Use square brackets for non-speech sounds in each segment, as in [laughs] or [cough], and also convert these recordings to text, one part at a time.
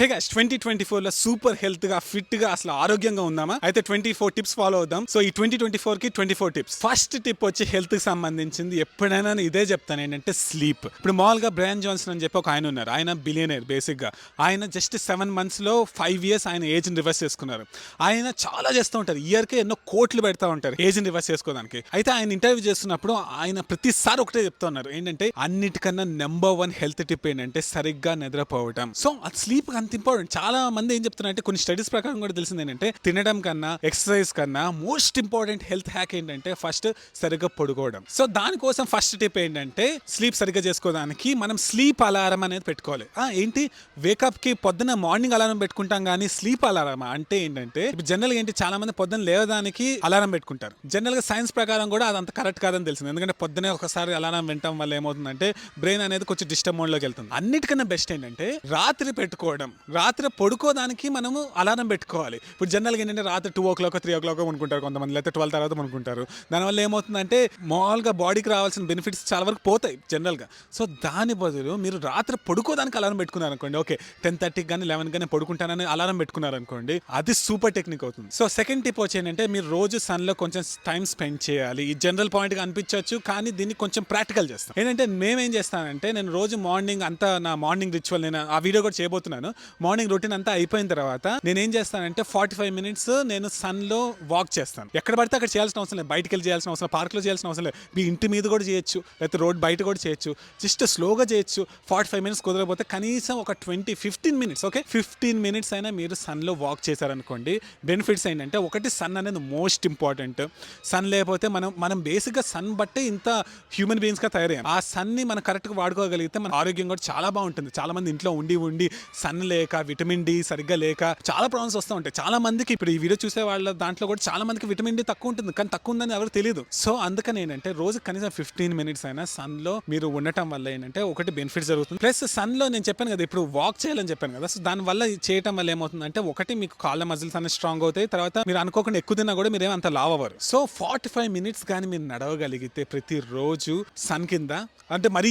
హే twenty twenty ఫోర్లో super హెల్త్గా ఫిట్గా అసలు ఆరోగ్యంగా ఉందామా? అయితే ట్వంటీ ఫోర్ టిప్స్ ఫాలో అవుదాం. సో ఈ ట్వంటీ ట్వంటీ ఫోర్కి twenty four tips first tip వచ్చి హెల్త్కి సంబంధించింది ఎప్పుడైనా నేను ఇదే చెప్తాను ఏంటంటే స్లీప్ ఇప్పుడు మామూలుగా బ్రాన్ జాన్సన్ అని చెప్పి ఒక ఆయన ఉన్నారు. ఆయన బిలియనర్ బేసిక్గా. ఆయన జస్ట్ సెవెన్ మంత్స్లో ఫైవ్ ఇయర్స్ ఆయన ఏజ్ రివర్స్ చేసుకున్నారు. ఆయన చాలా చేస్తూ ఉంటారు. ఇయర్కి ఎన్నో కోట్లు పెడతా ఉంటారు ఏజ్ రివర్స్ చేసుకోవడానికి. అయితే ఆయన ఇంటర్వ్యూ చేస్తున్నప్పుడు ఆయన ప్రతిసారి ఒకటే చెప్తున్నారు ఏంటంటే అన్నిటికన్నా నెంబర్ వన్ హెల్త్ టిప్ ఏంటంటే సరిగ్గా నిద్రపోవటం. సో అది స్లీప్ అంత ఇంపార్టెంట్ చాలా మంది ఏం చెప్తున్నారంటే కొన్ని స్టడీస్ ప్రకారం కూడా తెలిసింది ఏంటంటే తినడం కన్నా ఎక్సర్సైజ్ కన్నా మోస్ట్ ఇంపార్టెంట్ హెల్త్ హ్యాక్ ఏంటంటే ఫస్ట్ సరిగ్గా పడుకోవడం. సో దానికోసం ఫస్ట్ టిప్ ఏంటంటే స్లీప్ సరిగ్గా చేసుకోవడానికి మనం స్లీప్ అలారం అనేది పెట్టుకోవాలి. ఏంటి? వేకప్కి పొద్దున మార్నింగ్ అలారం పెట్టుకుంటాం కానీ స్లీప్ అలారం అంటే ఏంటంటే జనరల్గా జనరల్ ఏంటి? చాలా మంది పొద్దున లేవడానికి అలారం పెట్టుకుంటారు. జనరల్గా సైన్స్ ప్రకారం కూడా అదంత కరెక్ట్ కాదని తెలిసింది. ఎందుకంటే పొద్దునే ఒకసారి అలారం వినటం వల్ల ఏమవుతుందంటే బ్రెయిన్ అనేది కొంచెం డిస్టర్బ్ మోడ్లోకి వెళ్తుంది. అన్నిటికన్నా బెస్ట్ ఏంటంటే రాత్రి పెట్టుకోవడం. రాత్రి పడుకోదానికి మనము అలారం పెట్టుకోవాలి. ఇప్పుడు జనరల్గా ఏంటంటే రాత్రి two o'clock three o'clock అనుకుంటారు కొంతమంది లేకపోతే ట్వెల్వ్ తర్వాత అనుకుంటారు దానివల్ల ఏమవుతుందంటే మామూలుగా బాడీకి రావాల్సిన బెనిఫిట్స్ చాలా వరకు పోతాయి జనరల్గా సో దాని బదులు మీరు రాత్రి పడుకోదానికి అలారం పెట్టుకున్నారు అనుకోండి ఓకే టెన్ థర్టీకి కానీ లెవెన్ కానీ పడుకుంటానని అలారం పెట్టుకున్నారు అనుకోండి అది సూపర్ టెక్నిక్ అవుతుంది. సో సెకండ్ టిప్ వచ్చి ఏంటంటే మీరు రోజు సన్లో కొంచెం టైం స్పెండ్ చేయాలి. ఈ జనరల్ పాయింట్గా అనిపించవచ్చు కానీ దీన్ని కొంచెం ప్రాక్టికల్ చేస్తాం. ఏంటంటే మేమేం చేస్తానంటే నేను రోజు మార్నింగ్ అంతా నా మార్నింగ్ రిచువల్ నేను ఆ వీడియో కూడా చేయబోతున్నాను. మార్నింగ్ రొటీన్ అంతా అయిపోయిన తర్వాత నేను ఏం చేస్తానంటే ఫార్టీ ఫైవ్ మినిట్స్ నేను సన్లో వాక్ చేస్తాను. ఎక్కడ పడితే అక్కడ చేయాల్సిన అవసరం లేదు. బయటికి వెళ్ళి చేయాల్సిన అవసరం పార్క్లో చేయాల్సిన అవసరం లేదు. మీ ఇంటి మీద కూడా చేయొచ్చు. లేకపోతే రోడ్ బయట కూడా చేయొచ్చు. జస్ట్ స్లోగా చేయొచ్చు. ఫార్టీ ఫైవ్ మినిట్స్ కుదరకపోతే కనీసం ఒక twenty fifteen minutes okay? Fifteen minutes అయినా మీరు సన్లో వాక్ చేశారనుకోండి బెనిఫిట్స్ ఏంటంటే ఒకటి సన్ అనేది మోస్ట్ ఇంపార్టెంట్. సన్ లేకపోతే మనం మనం బేసిక్గా సన్ బట్టే ఇంత హ్యూమన్ బీయింగ్స్గా తయారయ్యాం. ఆ సన్ని మనం కరెక్ట్గా వాడుకోగలిగితే మన ఆరోగ్యం కూడా చాలా బాగుంటుంది. చాలా మంది ఇంట్లో ఉండి ఉండి సన్ లేక విటమిన్ డి సరిగ్గా లేక చాలా ప్రాబ్లమ్స్ వస్తూ ఉంటాయి. చాలా మందికి ఇప్పుడు ఈ వీడియో చూసే వాళ్ళ దాంట్లో కూడా చాలా మందికి విటమిన్ డి తక్కువ ఉంటుంది. కానీ తక్కువ ఉందని ఎవరు తెలియదు సో అందుకని ఏంటంటే రోజు కనీసం ఫిఫ్టీన్ మినిట్స్ అయినా సన్లో మీరు ఉండటం వల్ల ఏంటంటే ఒకటి బెనిఫిట్ జరుగుతుంది. ప్లస్ సన్లో నేను చెప్పాను కదా ఇప్పుడు వాక్ చేయాలని చెప్పాను కదా సో దాని వల్ల చేయటం వల్ల ఏమవుతుందంటే ఒకటి మీకు కాళ్ళ మజిల్స్ అనేది స్ట్రాంగ్ అవుతాయి. తర్వాత మీరు అనుకోకుండా ఎక్కువ తిన్నా కూడా మీరు అంత లావ్ అవ్వరు. సో ఫార్టీ ఫైవ్ మినిట్స్ కానీ మీరు నడవగలిగితే ప్రతిరోజు సన్ కింద అంటే మరీ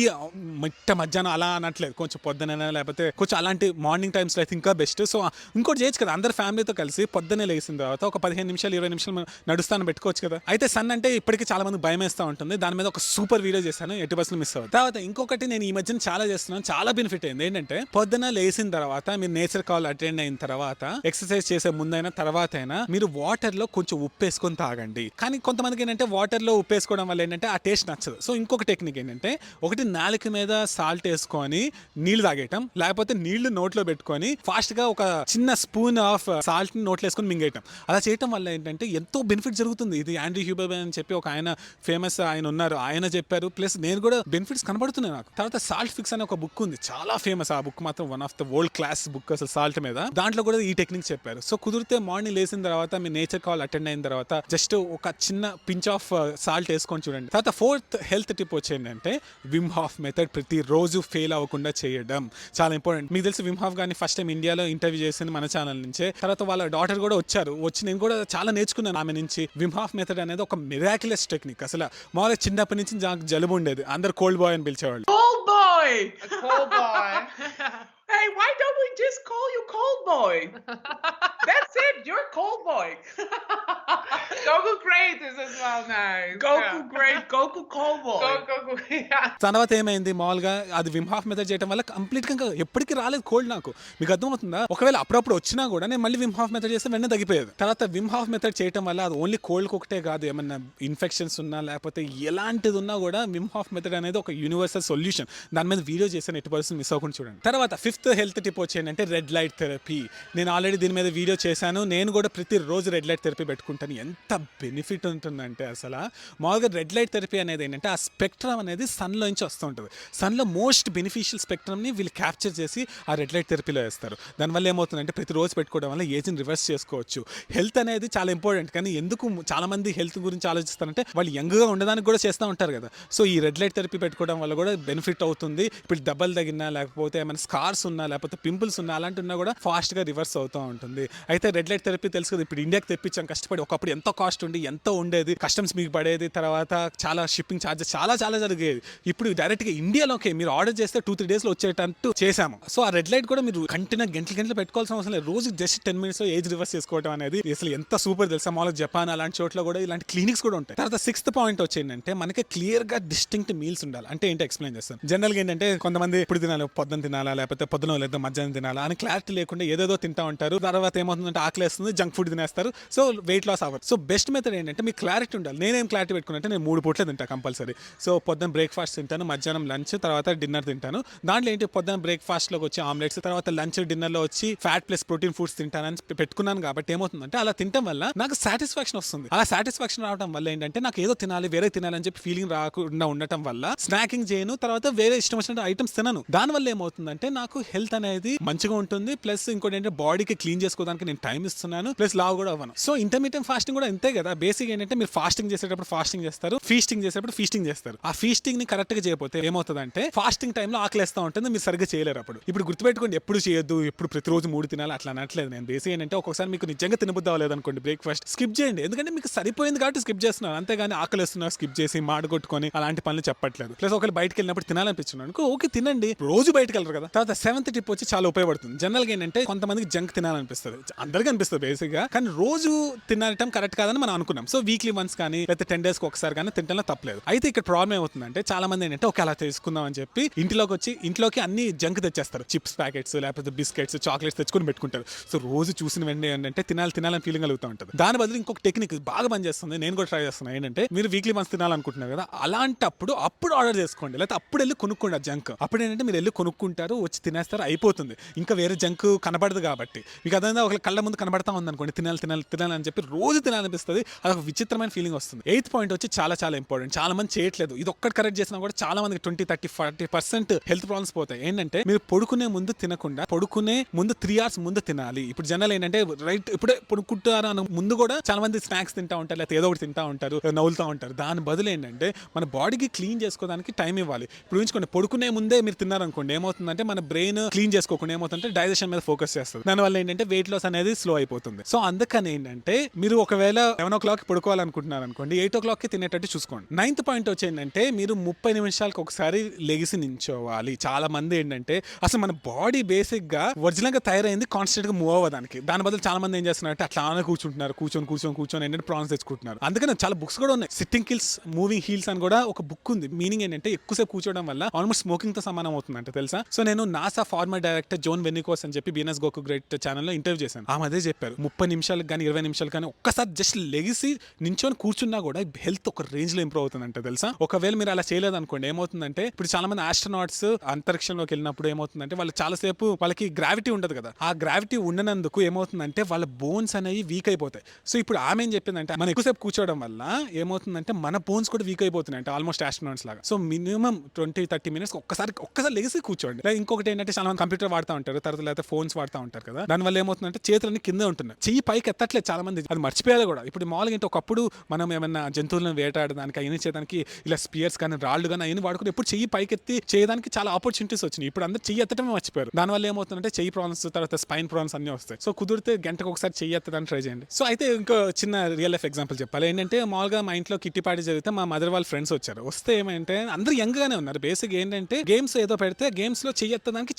మిట్ట మధ్యాహ్నం అలా అనట్లేదు. కొంచెం పొద్దున లేకపోతే కొంచెం అలాంటి మార్నింగ్ టైమ్స్ అయితే ఇంకా బెస్ట్. సో ఇంకోటి చేయొచ్చు కదా అందరు ఫ్యామిలీతో కలిసి పొద్దున్నే లేచిన తర్వాత ఒక పదిహేను నిమిషాలు ఇరవై నిమిషాలు నడుస్తాను పెట్టుకోవచ్చు కదా. అయితే సన్ అంటే ఇప్పటికీ చాలా మంది భయం వేస్తూ ఉంటుంది. దాని మీద ఒక సూపర్ వీడియో చేశాను ఎటు బస్సులు మిస్ అవుతుంది తర్వాత ఇంకొకటి నేను ఈ మధ్యన చాలా చేస్తున్నాను చాలా బెనిఫిట్ అయింది. ఏంటంటే పొద్దున లేచిన తర్వాత మీరు నేచర్ కాల్ అటెండ్ అయిన తర్వాత ఎక్సర్సైజ్ చేసే ముందైనా తర్వాత అయినా మీరు వాటర్లో కొంచెం ఉప్పు వేసుకొని తాగండి. కానీ కొంతమందికి ఏంటంటే వాటర్లో ఉప్పు వేసుకోవడం వల్ల ఏంటంటే ఆ టేస్ట్ నచ్చదు. సో ఇంకొక టెక్నిక్ ఏంటంటే ఒకటి నాలుక మీద సాల్ట్ వేసుకొని నీళ్ళు తాగేయటం లేకపోతే నీళ్ళు నోట్లో పెట్టుకొని ఫాస్ట్గా ఒక చిన్న స్పూన్ ఆఫ్ uh, సాల్ట్ని నోట్లో వేసుకొని మింగేయటం. అలా చేయటం వల్ల ఏంటంటే ఎంతో బెనిఫిట్ జరుగుతుంది. ఇది యాండ్రీ హ్యూబర్ అని చెప్పి ఒక ఆయన ఫేమస్ ఆయన ఉన్నారు. ఆయన చెప్పారు. ప్లస్ నేను కూడా బెనిఫిట్స్ కనబడుతున్నాయి నాకు. తర్వాత సాల్ట్ ఫిక్స్ అనే ఒక బుక్ ఉంది. చాలా ఫేమస్ ఆ బుక్ మాత్రం one of the world class book అసలు సాల్ట్ మీద. దాంట్లో కూడా ఈ టెక్నిక్ చెప్పారు. సో కుదిరితే మార్నింగ్ లేసిన తర్వాత మీ నేచర్ కాల్ అటెండ్ అయిన తర్వాత జస్ట్ ఒక చిన్న పించ్ ఆఫ్ సాల్ట్ వేసుకొని చూడండి. తర్వాత ఫోర్త్ హెల్త్ టిప్ వచ్చేంటంటే విమ్ హాఫ్ మెథడ్ ప్రతి రోజు ఫెయిల్ అవ్వకుండా చేయడం. చాలా ఇంపార్టెంట్ మీకు తెలిసి విమ్ హాఫ్ గాని ఫస్ట్ టైం ఇండియాలో ఇంటర్వ్యూ చేసింది మన ఛానల్ నుంచే. తర్వాత వాళ్ళ డాటర్ కూడా వచ్చారు. వచ్చి నేను కూడా చాలా నేర్చుకున్నాను ఆమె నుంచి. విమ్ హాఫ్ మెథడ్ అనేది ఒక మిరాక్యులస్ టెక్నిక్ అసలు మామూలుగా చిన్నప్పటి నుంచి నాకు జలుబు ఉండేది. అందరు కోల్డ్ బాయ్ అని పిలిచేవాళ్ళు. Cold boy! A cold boy. [laughs] hey, why don't just call you cold boy? That's it, you're cold boy. [laughs] Goku Kratos as well now. Goku Yeah. great, Goku cold boy. Go, Goku, yeah. తర్వాత ఏమైంది మామూలుగా అది Vim Hof method చేయడం వల్ల కంప్లీట్గా ఎప్పటికీ రాలేదు cold నాకు మీకు అర్థమవుతుందా ఒకవేళ అప్పుడప్పుడు వచ్చినా కూడా నేను మళ్ళీ విమ్ హాఫ్ మెథడ్ చేస్తే వెంటనే తగ్గిపోయేది తర్వాత విమ్ హాఫ్ మెథడ్ చేయడం వల్ల అది ఓన్లీ కోల్డ్ ఒకటే కాదు ఏమన్నా ఇన్ఫెక్షన్స్ ఉన్నా లేకపోతే ఎలాంటిది ఉన్నా కూడా విమ్ హాఫ్ మెథడ్ అనేది ఒక యూనివర్సల్ సొల్యూషన్ దాని మీద వీడియో చేసిన ఎట్టి పర్సన్ మిస్ అవ్వకుండా చూడండి తర్వాత ఫిఫ్త్ హెల్త్ టిప్ అంటే రెడ్ లైట్ థెరపీ నేను ఆల్రెడీ దీని మీద వీడియో చేశాను. నేను కూడా ప్రతిరోజు రెడ్ లైట్ థెరపీ పెట్టుకుంటాను. ఎంత బెనిఫిట్ ఉంటుందంటే అసలు మామూలుగా రెడ్ లైట్ థెరపీ అనేది ఏంటంటే ఆ స్పెక్ట్రమ్ అనేది సన్లో నుంచి వస్తూ ఉంటుంది. సన్లో మోస్ట్ బెనిఫిషియల్ స్పెక్ట్రమ్ని వీళ్ళు క్యాప్చర్ చేసి ఆ రెడ్ లైట్ థెరపీలో వేస్తారు. దానివల్ల ఏమవుతుందంటే ప్రతిరోజు పెట్టుకోవడం వల్ల ఏజ్ని రివర్స్ చేసుకోవచ్చు. హెల్త్ అనేది చాలా ఇంపార్టెంట్ కానీ ఎందుకు చాలా మంది హెల్త్ గురించి ఆలోచిస్తారంటే వాళ్ళు యంగ్గా ఉండడానికి కూడా చేస్తూ ఉంటారు కదా. సో ఈ రెడ్ లైట్ థెరపీ పెట్టుకోవడం వల్ల కూడా బెనిఫిట్ అవుతుంది. ఇప్పుడు దెబ్బలు తగినా లేకపోతే ఏమైనా స్కార్స్ ఉన్నా లేకపోతే పింపుల్స్ ఉన్నా అలాంటి ఉన్నా కూడా ఫాస్ట్గా రివర్స్ అవుతూ ఉంటుంది. అయితే రెడ్ లైట్ థెరపీ తెలుసు కదా ఇప్పుడు ఇండియాకి తెప్పించాం కష్టపడి ఒకప్పుడు ఎంత కాస్ట్ ఉండి ఎంతో ఉండేది కస్టమ్స్ మీకు పడేది తర్వాత చాలా షిప్పింగ్ ఛార్జెస్ చాలా చాలా జరిగేది. ఇప్పుడు డైరెక్ట్గా ఇండియాలోకి మీరు ఆర్డర్ చేస్తే టూ త్రీ డేస్లో వచ్చేటట్టు చేశాము. సో ఆ రెడ్ లైట్ కూడా మీరు కంటిన్యూ గంటలు గంటలు పెట్టుకోవాల్సిన అవసరం లేదు. రోజు జస్ట్ టెన్ మినిట్స్లో ఏజ్ రివర్స్ చేసుకోవడం అనేది అసలు ఎంత సూపర్ తెలుసా? మామూలు జపాన్ అలాంటి చోట్ల కూడా ఇలాంటి క్లినిక్స్ కూడా ఉంటాయి. తర్వాత సిక్స్త్ పాయింట్ వచ్చేంటంటే మనకి క్లియర్గా డిస్టింక్ట్ మీల్స్ ఉండాలి. అంటే ఏంటి ఎక్స్ప్లెయిన్ చేస్తాను. జనరల్గా ఏంటంటే కొంతమంది ఇప్పుడు తినాలి పొద్దున తినాలా లేకపోతే పొద్దున లేదా మధ్యాహ్నం తినాలా అని క్లారిటీ లేకుండా ఏదేదో తింటా ఉంటారు. తర్వాత ఏమవుతుందంటే ఆకలి వేస్తుంది జంక్ ఫుడ్ తినేస్తారు. సో వెయిట్ లాస్ అవర్ సో బెస్ట్ మెథడ్ ఏంటంటే మీకు క్లారిటీ ఉండాలి. నేనేం క్లారిటీ పెట్టుకున్నట్టే నేను మూడు పూట్లే తింటా కంపల్సరీ. సో పొద్దున్న బ్రేక్ఫాస్ట్ తింటాను మధ్యాహ్నం లంచ్ తర్వాత డిన్నర్ తింటాను. దాంట్లో ఏంటి? పొద్దున బ్రేక్ఫాస్ట్లోకి వచ్చి ఆమ్లెట్స్ తర్వాత లంచ్ డిన్నర్లో వచ్చి ఫ్యాట్ ప్లస్ ప్రోటీన్ ఫుడ్స్ తింటానని పెట్టుకున్నాను కాబట్టి ఏమవుతుందంటే అలా తినడం వల్ల నాకు సాటిస్ఫాక్షన్ వస్తుంది. అలా సాటిస్ఫాక్షన్ రావడం వల్ల ఏంటంటే నాకు ఏదో తినాలి వేరే తినాలని చెప్పి ఫీలింగ్ రాకుండా ఉండటం వల్ల స్నాకింగ్ చేయను తర్వాత వేరే ఇష్టం వచ్చిన ఐటమ్స్ తినను. దానివల్ల ఏమవుతుందంటే నాకు హెల్త్ అనేది మంచిగా ఉంటుంది. ప్లస్ ఇంకోటి ఏంటంటే బాడీకి క్లీన్ చేసుకోవడానికి నేను టైం ఇస్తున్నాను. ప్లస్ లావ్ కూడా అవ్వను. సో ఇంటర్మీడియట్ ఫాస్టింగ్ కూడా అంతే కదా. బేసిక్ ఏంటంటే మీరు ఫాస్టింగ్ చేసేటప్పుడు ఫాస్టింగ్ చేస్తారు. ఫీస్టింగ్ చేసేటప్పుడు ఫీస్టింగ్ చేస్తారు. ఆ ఫీస్టింగ్ని కరెక్ట్గా చేయకపోతే ఏమవుతుందంటే ఫాస్టింగ్ టైంలో ఆకలేస్తా ఉంటుంది. మీరు సరిగ్గా చేయలేరు అప్పుడు. ఇప్పుడు గుర్తుపెట్టుకోండి ఎప్పుడు చేయొద్దు ఎప్పుడు ప్రతిరోజు మూడు తినాలి అట్లా అనట్లేదు. నేను బేసిక్ ఏంటంటే ఒక్కొక్కసారి మీకు నిజంగా తినబుద్ధి అవ్వలేదు అనుకోండి బ్రేక్ఫాస్ట్. స్కిప్ చేయండి. ఎందుకంటే మీకు సరిపోయింది కాబట్టి స్కిప్ చేస్తున్నారు. అంతేగాని ఆకలిస్తున్నారు స్కిప్ చేసి మాడగొట్టుకొని అలాంటి పనులు చెప్పట్లేదు. ప్లస్ ఒకరు బయటకు వెళ్ళినప్పుడు తినాలనిపించున్నాను అనుకో ఓకే తినండి. రోజు బయటకు వెళ్ళరు కదా. తర్వాత సెవెంత్ టిప్ వచ్చి చాలా ఉపయోగపడుతుంది. జనరల్గా ఏంటంటే కొంతమందికి జంక్ తినాలనిపిస్తుంది. అందరికీ అనిపిస్తుంది బేసిక్గా. కానీ రోజు తినటం కరెక్ట్ కాదని మనం అనుకున్నాం. సో వీక్లీ వన్స్ కానీ లేకపోతే టెన్ డేస్కి ఒకసారి కానీ తింటంలో తప్పలేదు. అయితే ఇక్కడ ప్రాబ్లం ఏమవుతుందంటే చాలా మంది ఏంటంటే ఒక అలా తీసుకుందాం అని చెప్పి ఇంట్లోకి వచ్చి ఇంట్లోకి అన్ని జంక్ తెచ్చేస్తారు. చిప్స్ ప్యాకెట్స్ లేకపోతే బిస్కెట్స్ చాక్లెట్స్ తెచ్చుకొని పెట్టుకుంటారు. సో రోజు చూసిన వెంటనే ఏంటంటే తినాలి తినాలని ఫీలింగ్ కలుగుతూ ఉంటుంది. దాని బదులు ఇంకొక టెక్నిక్ బాగా పనిచేస్తుంది. నేను కూడా ట్రై చేస్తున్నాను ఏంటంటే మీరు వీక్లీ వన్స్ తినాలనుకుంటున్నారు కదా అలాంటప్పుడు అప్పుడు ఆర్డర్ చేసుకోండి. లేకపోతే అప్పుడు వెళ్ళి కొనుక్కోండి ఆ జంక్ అప్పుడు ఏంటంటే మీరు వెళ్ళి కొనుక్కుంటారు వచ్చి తినేస్తారు అయిపోతుంది. ఇంకా వేరే జంక్ కనబడదు కాబట్టి. మీకు అదే ఒక కళ్ళ ముందు కనబడతా ఉంది అనుకోండి తినాలి తినాలి తినాలి అని చెప్పి రోజు తినాలనిపిస్తుంది. అది ఒక విచిత్రమైన ఫీలింగ్ వస్తుంది. ఎయిత్ పాయింట్ వచ్చి చాలా చాలా ఇంపార్టెంట్ చాలా మంది చేయట్లేదు. ఇది ఒక్కటి కరెక్ట్ చేసినా కూడా చాలా మందికి twenty thirty forty percent health problems పోతాయి. ఏంటంటే మీరు పడుకునే ముందు తినకుండా పడుకునే ముందు త్రీ అవర్స్ ముందు తినాలి. ఇప్పుడు జనరల్ ఏంటంటే రైట్ ఇప్పుడే పడుకుంటారు అన్న ముందు కూడా చాలా మంది స్నాక్స్ తింటా ఉంటారు లేకపోతే ఏదో ఒకటి తింటా ఉంటారు నవ్వులుతూ ఉంటారు. దాని బదులు ఏంటంటే మన బాడీకి క్లీన్ చేసుకోవడానికి టైం ఇవ్వాలి. ఇప్పుడు ఉంచుకోండి పడుకునే ముందే మీరు తిన్నారనుకోండి ఏమవుతుందంటే మన బ్రెయిన్ క్లీన్ చేసుకోకుండా ఏమవుతుందంటే డైజెషన్ మీద ఫోకస్ చేస్తుంది. దానివల్ల ఏంటంటే వెయిట్ లాస్ అనేది స్లో అయిపోతుంది. సో అందుకని ఏంటంటే మీరు ఒకవేళ లెవెన్ ఓ క్లాక్ పడుకోవాలనుకుంటున్నారు అనుకోండి ఎయిట్ ఓ క్లాక్కి తినేటట్టు చూసుకోండి. నైన్త్ పాయింట్ వచ్చి ఏంటంటే మీరు ముప్పై నిమిషాలకు ఒకసారి లెగిసి నించోవాలి. చాలా మంది ఏంటంటే అసలు మన బాడీ బేసిక్గా ఒరిజినల్గా తయారైంది కాన్స్టెంట్గా మూవ్ అవ్వడానికి. దాని బదులు చాలా మంది ఏం చేస్తున్నారంటే అట్లానే కూర్చుంటున్నారు. కూర్చొని కూర్చొని కూర్చొని ఏంటంటే ప్రాన్స్ తెచ్చుకుంటున్నారు. అందుకని చాలా బుక్స్ కూడా ఉన్నాయి. సిట్టింగ్ కిల్స్ మూవింగ్ హీల్స్ అని కూడా ఒక బుక్ ఉంది. మీనింగ్ ఏంటంటే ఎక్కువసేపు కూర్చోవడం వల్ల ఆల్మోస్ట్ స్మోకింగ్తో సమానం అవుతుందంట తెలుసా? సో నేను NASA former director Joan Vernikos అని చెప్పి బీనస్ గోకు గ్రేట్ ఛానల్లో ఇంటర్వ్యూ చేశాను. ఆమె అదే చెప్పారు ముప్పై నిమిషాలకు కానీ ఇరవై నిమిషాలు కానీ ఒక్కసారి జస్ట్ లెగిసి నించొని కూర్చున్నా కూడా హెల్త్ ఒక రేంజ్లో ఇంప్రూవ్ అవుతుందంట తెలుసా? ఒకవేళ మీరు అలా చేయలేదు అనుకోండి ఏమవుతుందంటే ఇప్పుడు చాలా మంది ఆస్ట్రనాట్స్ అంతరిక్షంలోకి వెళ్ళినప్పుడు ఏమవుతుందంటే వాళ్ళు చాలాసేపు వాళ్ళకి గ్రావిటీ ఉండదు కదా. ఆ గ్రావిటీ ఉండనందుకు ఏమవుతుందంటే వాళ్ళ బోన్స్ అనేవి వీక్ అయిపోతాయి. సో ఇప్పుడు ఆమె ఏం చెప్పిందంటే మనం ఎక్కువసేపు కూర్చోవడం వల్ల ఏమవుతుందంటే మన బోన్స్ కూడా వీక్ అయిపోతున్నాయి అంటే ఆల్మోస్ట్ ఆస్ట్రనాట్స్ లాగా. So minimum twenty thirty minutes ఒక్కసారి ఒక్కసారి లెగిసి కూర్చోండి. ఇంకొకటి ఏంటంటే చాలా మంది కంప్యూటర్ వాడుతూ ఉంటారు తర్వాత లేకపోతే ఫోన్స్ వాడుతూ ఉంటారు కదా. దానివల్ల ఏమవుతుందంటే చేతులన్నీ కింద ఉంటున్నాయి. చెయ్యి పైకి ఎత్తట్లేదు చాలా మంది అది మర్చిపోయాలి కూడా. ఇప్పుడు మామూలుగా ఏంటి ఒకప్పుడు మనం ఏమైనా జంతువులను వేటాడడానికి అయిన చేయడానికి ఇలా స్పియర్స్ కానీ రాళ్ళు కానీ అయిన వాడుకుని ఎప్పుడు చెయ్యి పైకెత్తి చేయడానికి చాలా ఆపర్చునిటీస్ వచ్చినాయి. ఇప్పుడు అందరూ చెయ్యి ఎత్తడమే మర్చిపోయారు. దానివల్ల ఏమవుతుందంటే చెయ్యి ప్రాబ్లమ్స్ తర్వాత స్పైన్ ప్రాబ్లమ్స్ అన్ని వస్తాయి. సో కుదిరితే గంటకు ఒకసారి చెయ్యి ఎత్తడానికి ట్రై చేయండి. సో అయితే ఇంకో చిన్న రియల్ లైఫ్ ఎగ్జాంపుల్ చెప్పాలి. ఏంటంటే మామూలుగా మా ఇంట్లో కిట్టి పార్టీ జరిగితే మా మదర్ వాళ్ళ ఫ్రెండ్స్ వచ్చారు. వస్తే ఏమంటే అందరూ యంగ్ గానే ఉన్నారు బేసిక్ ఏంటంటే గేమ్స్ ఏదో పెడితే గేమ్స్లో చెయ్యి ఎత్తడానికి